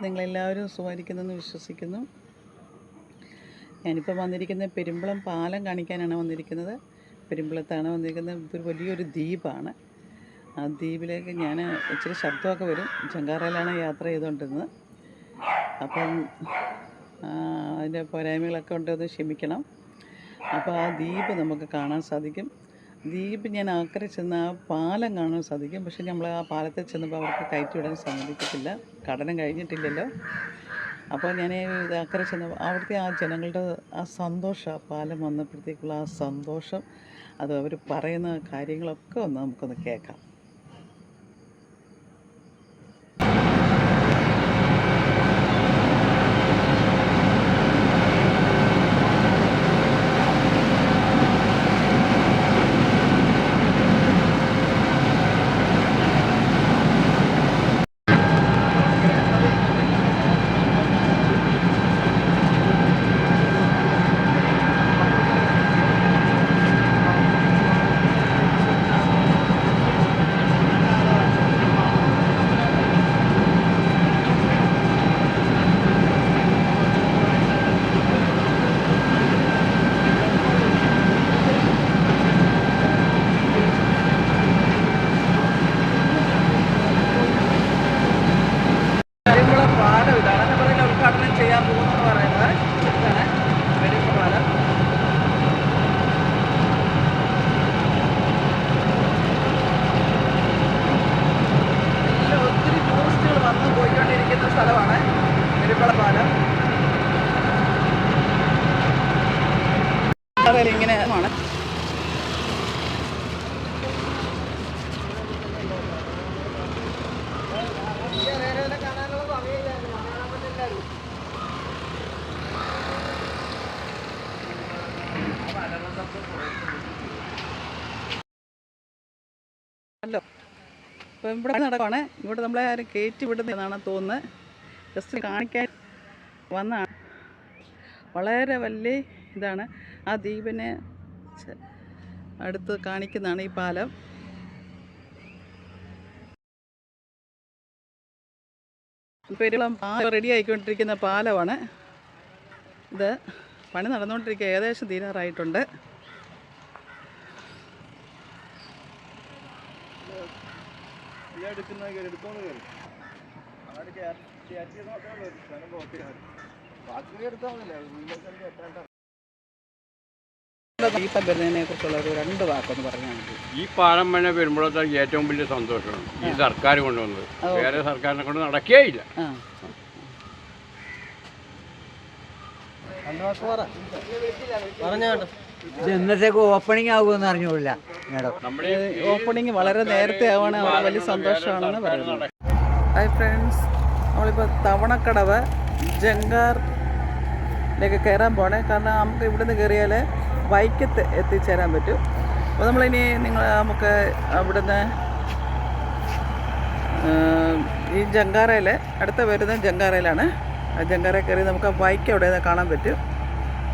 നിങ്ങളെല്ലാവരും സുഖമായിരിക്കുന്നെന്ന് വിശ്വസിക്കുന്നു. ഞാനിപ്പോൾ വന്നിരിക്കുന്ന പെരുമ്പളം പാലം കാണിക്കാനാണ് വന്നിരിക്കുന്നത്. പെരുമ്പളത്താണ് വന്നിരിക്കുന്നത്. ഇതൊരു വലിയൊരു ദ്വീപാണ്. ആ ദ്വീപിലേക്ക് ഞാൻ ഇച്ചിരി ശബ്ദമൊക്കെ വരും. ജങ്കാറയിലാണ് യാത്ര ചെയ്തുകൊണ്ടിരുന്നത്. അപ്പം അതിന്റെ പോരായ്മകളൊക്കെ ഉണ്ടെന്ന് ക്ഷമിക്കണം. അപ്പോൾ ആ ദ്വീപ് നമുക്ക് കാണാൻ സാധിക്കും. ദ്വീപ് ഞാൻ ആക്കരെ ചെന്ന് ആ പാലം കാണാൻ സാധിക്കും. പക്ഷേ നമ്മൾ ആ പാലത്തിൽ ചെന്നപ്പോൾ അവർക്ക് കയറ്റി വിടാൻ സമ്മതിക്കത്തില്ല കടനം കഴിഞ്ഞിട്ടില്ലല്ലോ. അപ്പോൾ ഞാൻ ഇത് അക്കരെ ചെന്ന് അവിടുത്തെ ആ ജനങ്ങളുടെ ആ സന്തോഷം ആ പാലം വന്നപ്പോഴത്തേക്കുള്ള ആ സന്തോഷം. അത് അവർ പറയുന്ന കാര്യങ്ങളൊക്കെ ഒന്ന് നമുക്കൊന്ന് കേൾക്കാം കരിമ്പുളം പാലം ഇതാണ് ഞാൻ പറഞ്ഞില്ല ഉദ്ഘാടനം ചെയ്യാൻ പോകുന്നെന്ന് പറയുന്നത് ഇതാണ് കരിമ്പുളം പാലം ഇതിൽ ഒത്തിരി ടൂറിസ്റ്റുകൾ വന്ന് പോയിക്കൊണ്ടിരിക്കുന്ന സ്ഥലമാണ് കരിമ്പുളം പാലം കടൽ ഇങ്ങനെ ആണ് അല്ലോ ഇപ്പം ഇവിടെ നടക്കുവാണ്. ഇവിടെ നമ്മളെ ആരും കയറ്റി വിടുന്നതാണ് തോന്നുന്നത് ജസ്റ്റ് കാണിക്കാൻ വന്നാണ്. വളരെ വലിയ ഇതാണ്. ആ ദ്വീപിനെ അടുത്ത് കാണിക്കുന്നതാണ് ഈ പാലം. പെരുളം പാലം റെഡി ആയിക്കൊണ്ടിരിക്കുന്ന പാലമാണ്. ഇത് പണി നടന്നുകൊണ്ടിരിക്കുക. ഏകദേശം തീരാറായിട്ടുണ്ട്. ദീപം വരുന്നതിനെ കുറിച്ചുള്ള ഒരു രണ്ട് വാക്കൊന്ന് പറഞ്ഞാൽ മതി ഈ പാലം മഴ വരുമ്പോഴത്തെ ഏറ്റവും വലിയ സന്തോഷമാണ് ഈ സർക്കാർ കൊണ്ടുവന്നത്. വേറെ സർക്കാരിനെ കൊണ്ട് നടക്കേ ഇല്ല. ആ. ഇത് എന്നത്തേക്ക് ഓപ്പണിംഗ് ആകുമെന്ന് അറിഞ്ഞൂടില്ല മേഡം. നമ്മുടെ ഓപ്പണിംഗ് വളരെ നേരത്തെ ആവാണ്. അവർ വലിയ സന്തോഷമാണെന്ന് പറയുന്നത്. ഹായ് ഫ്രണ്ട്സ് നമ്മളിപ്പോൾ തവണക്കടവ് ജങ്കാറിലേക്ക് കയറാൻ പോണേ. കാരണം നമുക്ക് ഇവിടുന്ന് കയറിയാൽ വൈക്കത്ത് എത്തിച്ചേരാൻ പറ്റും. അപ്പോൾ നമ്മളിനി നിങ്ങൾ നമുക്ക് അവിടുന്ന് ഈ ജങ്കാറയിൽ അടുത്ത വരുന്ന ജങ്കാറയിലാണ് ആ ജങ്കാറയിൽ കയറി നമുക്ക് ആ വൈക്ക് അവിടെ നിന്ന് കാണാൻ പറ്റും.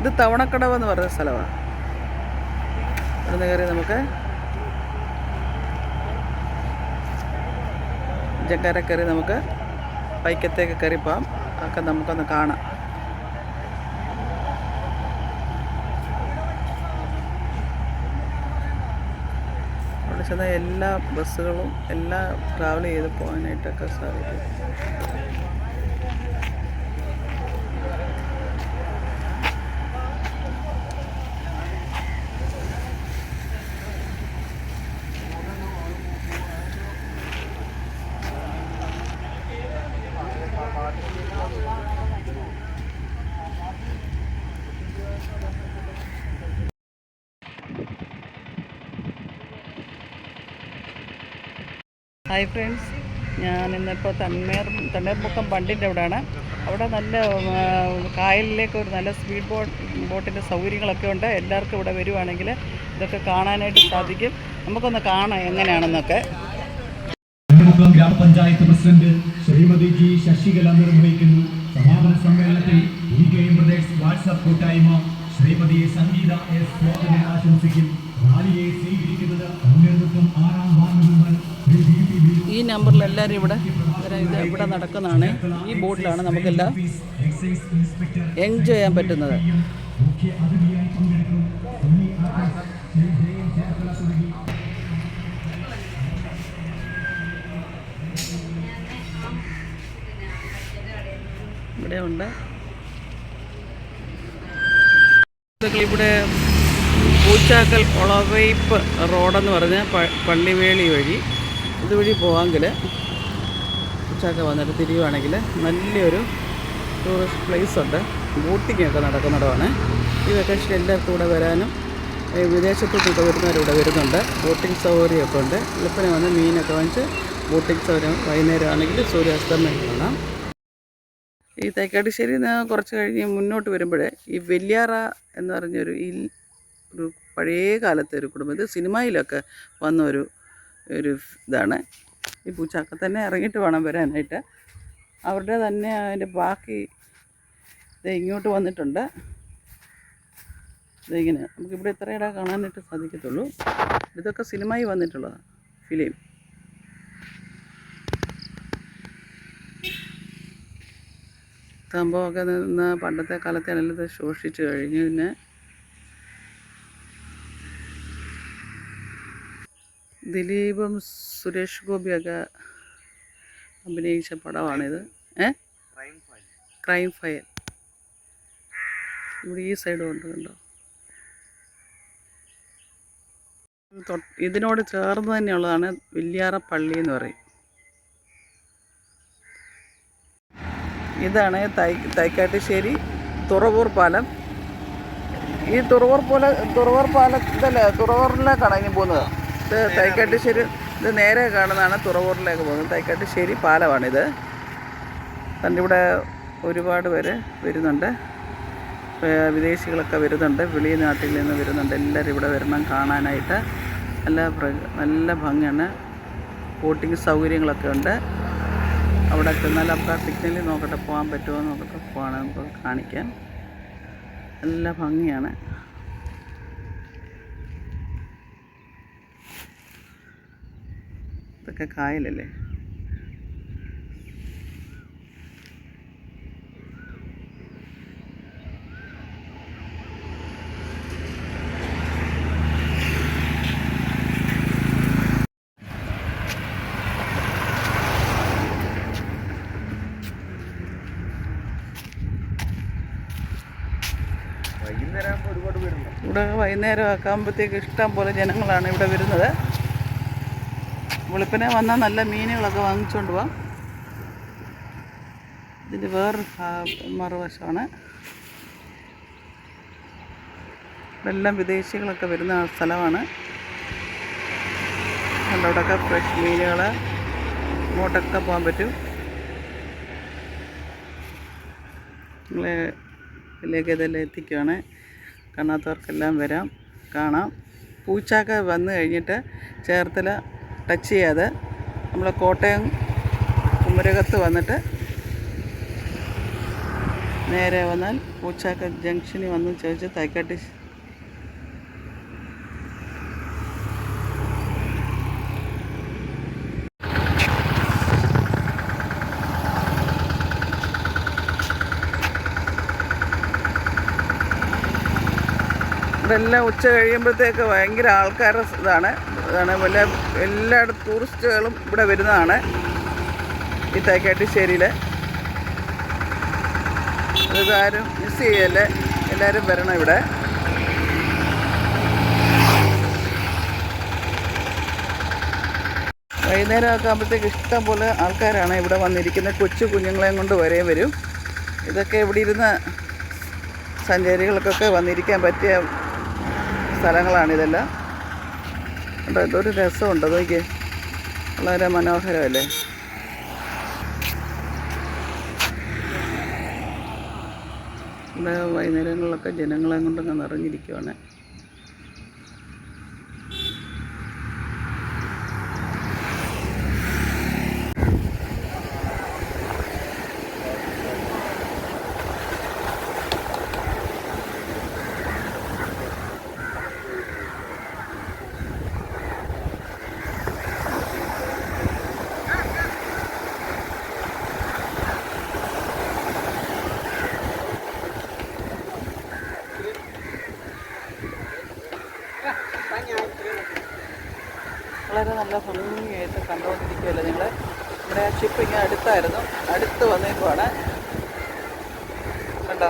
ഇത് തവണക്കടവ് എന്ന് പറയുന്ന സ്ഥലമാണ് ഇവിടുന്ന് കയറി നമുക്ക് ജക്കാര കയറി നമുക്ക് വൈക്കത്തേക്ക് കയറി പോകാം ഒക്കെ നമുക്കൊന്ന് കാണാം. എല്ലാ ബസ്സുകളും എല്ലാ ട്രാവൽ ചെയ്ത് പോകാനായിട്ടൊക്കെ സാധിക്കും. Hi friends. ഞാൻ ഇന്നിപ്പോൾ തണ്ണീർ തണ്ണീർമുക്കം ബണ്ടിന്റെ അവിടെയാണ് അവിടെ നല്ല കായലിലേക്ക് ഒരു നല്ല സ്പീഡ് ബോട്ട് ബോട്ടിന്റെ സൗകര്യങ്ങളൊക്കെ ഉണ്ട്. എല്ലാവർക്കും ഇവിടെ വരുവാണെങ്കിൽ ഇതൊക്കെ കാണാനായിട്ട് സാധിക്കും. നമുക്കൊന്ന് കാണാം എങ്ങനെയാണെന്നൊക്കെ. ഗ്രാമപഞ്ചായത്ത് പ്രസിഡന്റ് ശ്രീമതി ജി ശശികല നിർവഹിക്കുന്നു. സമാപന സമ്മേളനത്തിൽ ബ്രദേഴ്സ് വാട്സ്ആപ്പ് കൂട്ടായ്മ ശ്രീമതി സംഗീത എസ്. ആശംസിക്കും. റാലിയെ സ്വീകരിക്കുന്നത് ആറാം വാർഡ് ഈ നമ്പറിൽ എല്ലാവരും ഇവിടെ ഇത് ഇവിടെ നടക്കുന്നതാണ്. ഈ ബോട്ടിലാണ് നമുക്കെല്ലാം എൻജോയ് ചെയ്യാൻ പറ്റുന്നത്. ഇവിടെ ഉണ്ട് ഇവിടെ പൂച്ചാക്കൽ ഒളവയ്പ്പ് റോഡെന്ന് പറഞ്ഞ പള്ളിവേളി വഴി. ഇതുവഴി പോവാമെങ്കിൽ ഉച്ചയൊക്കെ വന്നിട്ട് തിരിയുവാണെങ്കിൽ നല്ലൊരു ടൂറിസ്റ്റ് പ്ലേസ് ഉണ്ട്. ബോട്ടിങ്ങൊക്കെ നടക്കുന്നിടമാണ്. ഈ വെക്കേഷൻ എല്ലാവർക്കും കൂടെ വരാനും വിദേശത്തു വിദേശത്തോട്ടൊക്കെ വരുന്നവരിവിടെ വരുന്നുണ്ട്. ബോട്ടിംഗ് സൗകര്യമൊക്കെ ഉണ്ട്. എളുപ്പനെ വന്ന് മീനൊക്കെ വാങ്ങിച്ച് ബോട്ടിംഗ് സൗകര്യം വൈകുന്നേരം ആണെങ്കിൽ സൂര്യാസ്തമയം കാണാം. ഈ തേക്കാട്ടുശ്ശേരി നിന്ന് കുറച്ച് കഴിഞ്ഞ് മുന്നോട്ട് വരുമ്പോഴേ ഈ വെല്ലിയാറ എന്ന് പറഞ്ഞൊരു ഈ ഒരു പഴയ കാലത്തെ ഒരു കുടുംബം ഇത് സിനിമയിലൊക്കെ വന്ന ഒരു ഒരു ഇതാണ്. ഈ പൂച്ചാക്ക തന്നെ ഇറങ്ങിയിട്ട് വേണം വരാനായിട്ട്. അവരുടെ തന്നെ അതിന്റെ ബാക്കി ഇത് ഇങ്ങോട്ട് വന്നിട്ടുണ്ട്. ഇതിങ്ങനെ നമുക്കിവിടെ ഇത്രയിടെ കാണാനായിട്ട് സാധിക്കത്തുള്ളൂ. ഇതൊക്കെ സിനിമയിൽ വന്നിട്ടുള്ളതാണ് ഫിലിം. സംഭവമൊക്കെ നിന്ന് പണ്ടത്തെ കാലത്തെ നല്ലത് ശോഷിച്ച് കഴിഞ്ഞു പിന്നെ ദിലീപും സുരേഷ് ഗോപിയൊക്കെ അഭിനയിച്ച പടമാണിത്. ഏ? Crime file. ഇവിടെ ഈ സൈഡ് ഉണ്ട് കണ്ടോ? ഇതിനോട് ചേർന്ന് തന്നെയുള്ളതാണ് വില്യാറ പള്ളി എന്ന് പറയും. ഇതാണ് തൈ തൈക്കാട്ടുശ്ശേരി തുറവൂർ പാലം. ഈ തുറവൂർ പോലെ തുറവൂർ പാലത്തിലെ തുറവൂറിലേക്കാണ് ഇനി പോകുന്നത്. ഇത് തൈക്കാട്ടുശ്ശേരി ഇത് നേരെ കാണുന്നതാണ് തുറവൂറിലേക്ക് പോകുന്നത്. തൈക്കാട്ടുശ്ശേരി പാലമാണിത്. തന്റെ ഇവിടെ ഒരുപാട് പേര് വരുന്നുണ്ട്. വിദേശികളൊക്കെ വരുന്നുണ്ട്. വെളിയ നാട്ടിൽ നിന്ന് വരുന്നുണ്ട്. എല്ലാവരും ഇവിടെ വരണം കാണാനായിട്ട്. നല്ല നല്ല ഭംഗിയാണ്. ബോട്ടിങ് സൗകര്യങ്ങളൊക്കെ ഉണ്ട്. അവിടെ ചെന്നാൽ അപ്പോൾ സിഗ്നലിൽ നോക്കട്ടെ പോകാൻ പറ്റുമോ നോക്കട്ടെ പോകണം നമുക്ക് കാണിക്കാൻ. നല്ല ഭംഗിയാണ്. ഇതൊക്കെ കായലല്ലേ? ഇവിടെ വൈകുന്നേരം ഒക്കെ ആകുമ്പോഴത്തേക്ക് ഇഷ്ടം പോലെ ജനങ്ങളാണ് ഇവിടെ വരുന്നത്. വെളുപ്പിനെ വന്നാൽ നല്ല മീനുകളൊക്കെ വാങ്ങിച്ചുകൊണ്ട് പോവാം. ഇതിന്റെ വേറൊരു മറുവശമാണ്. ഇതെല്ലാം വിദേശികളൊക്കെ വരുന്ന സ്ഥലമാണ്. അവിടെയൊക്കെ ഫ്രഷ് മീനുകൾ ഇങ്ങോട്ടൊക്കെ പോകാൻ പറ്റും. നിങ്ങളെ ഇതിലേക്ക് ഇതെല്ലാം എത്തിക്കുകയാണ് കാണാത്തവർക്കെല്ലാം വരാം. കാണാം. പൂച്ചാക്ക വന്നു കഴിഞ്ഞിട്ട് ചേർത്തല ടച്ച് ചെയ്യാതെ നമ്മൾ കോട്ടയം കുമരകത്ത് വന്നിട്ട് നേരെ വന്നാൽ പൂച്ചാക്ക ജംഗ്ഷനിൽ വന്ന് ചോദിച്ച് തൈക്കാട്ടി എല്ലാം ഉച്ച കഴിയുമ്പോഴത്തേക്ക് ഭയങ്കര ആൾക്കാരുടെ ഇതാണ്. ഇതാണ് വല്ല എല്ലായിടത്തും ടൂറിസ്റ്റുകളും ഇവിടെ വരുന്നതാണ്. ഈ തേക്കാട്ടിശ്ശേരിയിൽ ഇതാരും മിസ് ചെയ്യല്ലേ? എല്ലാവരും വരണം ഇവിടെ. വൈകുന്നേരമൊക്കെ ആകുമ്പോഴത്തേക്ക് ഇഷ്ടം പോലെ ആൾക്കാരാണ് ഇവിടെ വന്നിരിക്കുന്ന കൊച്ചു കുഞ്ഞുങ്ങളെയും കൊണ്ട് വരെ വരും. ഇതൊക്കെ ഇവിടെ ഇരുന്ന് സഞ്ചാരികൾക്കൊക്കെ വന്നിരിക്കാൻ പറ്റിയ സ്ഥലങ്ങളാണിതെല്ലാം കണ്ടോ എന്തൊരു രസമുണ്ട്. നോക്കി വളരെ മനോഹരമല്ലേ? വൈകുന്നേരങ്ങളിലൊക്കെ ജനങ്ങളെ കൊണ്ടങ്ങ് നിറഞ്ഞിരിക്കുവാണ്. വളരെ നല്ല ഭംഗിയായിട്ട് കണ്ടുകൊണ്ടിരിക്കുകയല്ലേ നിങ്ങൾ ഇവിടെ ഷിപ്പ് ഇങ്ങനെ അടുത്തായിരുന്നു. അടുത്ത് വന്നേക്കുവാണ്. കണ്ടോ?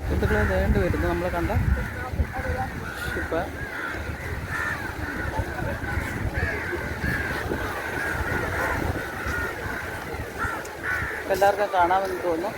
സുഹൃത്തുക്കളെ വേണ്ടി വരുന്നു. നമ്മൾ കണ്ട ഷിപ്പ് എല്ലാവർക്കും കാണാമെന്ന് തോന്നുന്നു.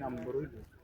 നമ്പറും ഇല്ല